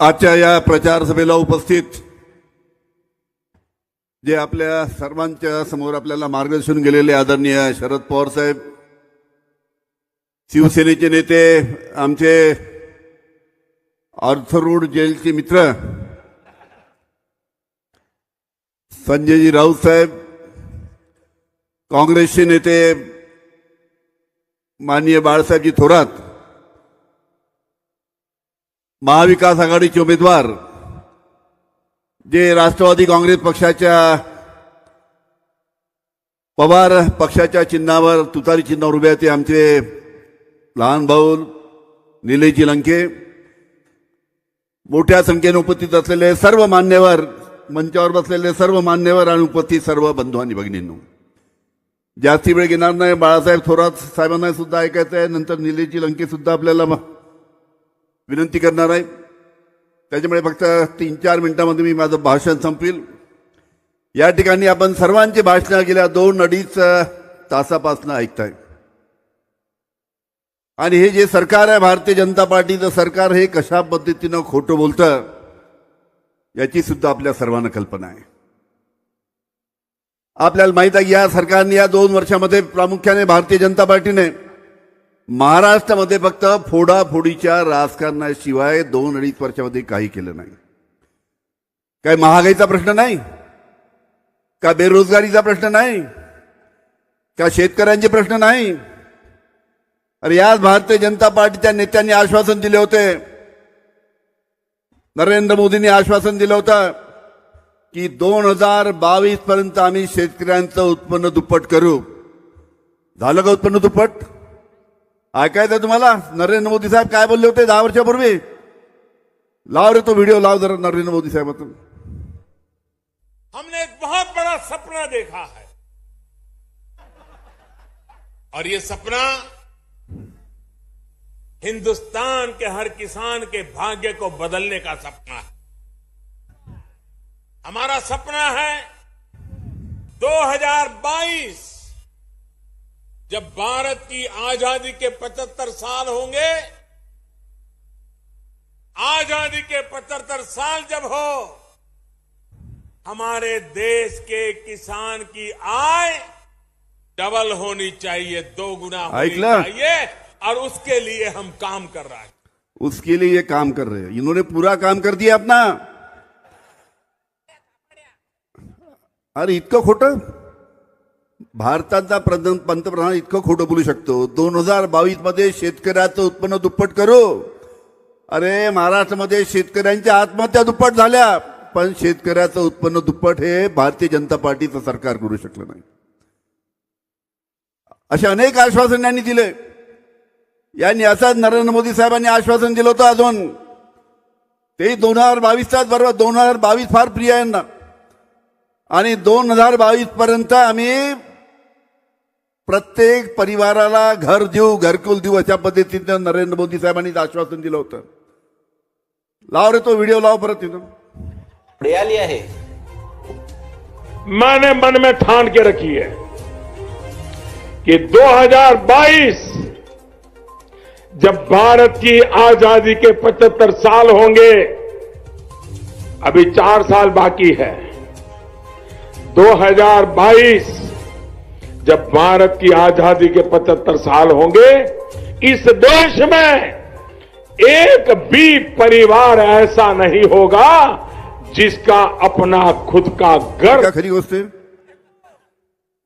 आजच्या या प्रचार सभेला उपस्थित जे आपल्या सर्वांच्या समोर आपल्याला मार्गदर्शन गेलेले आदरणीय शरद पवार साहेब शिवसेनेचे नेते आमचे अर्थरूड जेलचे मित्र संजयजी राऊत साहेब काँग्रेसचे नेते माननीय बाळासाहेबजी थोरात महाविकास आघाडीचे उमेदवार जे राष्ट्रवादी काँग्रेस पक्षाच्या पवार पक्षाच्या चिन्हावर तुतारी चिन्हावर उभे आहेत ते आमचे लहान भाऊ निलेजी लंके. मोठ्या संख्येने उपस्थित असलेले सर्व मान्यवर मंचावर बसलेले सर्व मान्यवर आणि उपस्थित सर्व बंधू आणि भगिनींनो. जास्ती वेळ घेणार नाही बाळासाहेब थोरात साहेबांना सुद्धा ऐकायचं आहे नंतर निलेजी लंके सुद्धा आपल्याला विनंती करणार आहे. त्याच्यामुळे फक्त तीन चार मिनिटामध्ये मी माझं भाषण संपवील. या ठिकाणी आपण सर्वांची भाषणं गेल्या दोन अडीच तासापासून ऐकताय. आणि हे जे सरकार आहे भारतीय जनता पार्टीचं सरकार हे कशा पद्धतीनं खोटं बोलतं याची सुद्धा आपल्या सर्वांना कल्पना आहे. आपल्याला माहीत आहे की या सरकारने या दोन वर्षामध्ये प्रामुख्याने भारतीय जनता पार्टीने महाराष्ट्रामध्ये फक्त फोडाफोडीच्या राजकारणाशिवाय दोन अडीच वर्षामध्ये काही केलं नाही. काय महागाईचा प्रश्न नाही. का बेरोजगारीचा प्रश्न नाही. का शेतकऱ्यांचे प्रश्न नाही. अरे याच भारतीय जनता पार्टीच्या नेत्यांनी आश्वासन दिले होते. नरेंद्र मोदींनी आश्वासन दिलं होतं की दोन हजार बावीस पर्यंत आम्ही शेतकऱ्यांचं उत्पन्न दुप्पट करू. झालं का उत्पन्न दुप्पट? ऐकायचं तुम्हाला? नरेंद्र मोदी साहेब काय बोलले होते दहा वर्षापूर्वी? लाव रे तो व्हिडिओ लाव जरा नरेंद्र मोदी साहेबातून. हमने एक बहुत बड़ा सपना देखा है। और ये सपना हिंदुस्तान के हर किसान के भाग्य को बदलने का सपना है। हमारा सपना है 2022 जब भारत की आज़ादी के 75 साल होंगे आज़ादी के 75 साल जब हो हमारे देश के किसान की आय डबल होनी चाहिए दो गुना होनी चाहिए और उसके लिए हम काम कर रहे हैं। उसके लिए ये काम कर रहे हैं। इन्होंने पूरा काम कर दिया अपना। अरे इतकं खोटं? भारताचा प्रधान पंतप्रधान इतकं खोटं बोलू शकतो. दोन हजार बावीसमध्ये शेतकऱ्याचं उत्पन्न दुप्पट करू. अरे महाराष्ट्रामध्ये शेतकऱ्यांच्या आत्महत्या दुप्पट झाल्या. पण शेतकऱ्याचं उत्पन्न दुप्पट हे भारतीय जनता पार्टीचं सरकार करू शकलं नाही. असे अनेक आश्वासन यांनी दिले. यांनी असाच नरेंद्र मोदी साहेबांनी आश्वासन दिलं होतं अजून. ते दोन हजार बावीसचाच बरोबर दोन हजार बावीस फार प्रिय आहे यांना. आणि दोन हजार बावीस पर्यंत आम्ही प्रत्येक परिवाराला घर देऊ घरकुल देऊ अशा पद्धतीनं नरेंद्र मोदी साहेबांनी आश्वासन दिलं होतं. लाव रे तो व्हिडिओ लाव परत तिथं पुढे आहे. मैंने मन में ठान के रखी है कि 2022 जब भारत की आज़ादी के 75 साल होंगे अभी चार साल बाकी है। 2022 जब भारत की आजादी के 75 साल होंगे इस देश में एक भी परिवार ऐसा नहीं होगा जिसका अपना खुद का घर खरी गोष्ट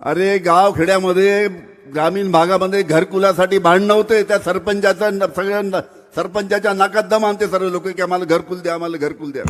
अरे गाव खेड्यामध्ये ग्रामीण भागामध्ये घरकुलासाठी भांडण होते त्या सरपंचाचा सगळ्या सरपंचाच्या नाकात दम आणते सर्व लोक की आम्हाला घरकुल द्या आम्हाला घरकुल द्या.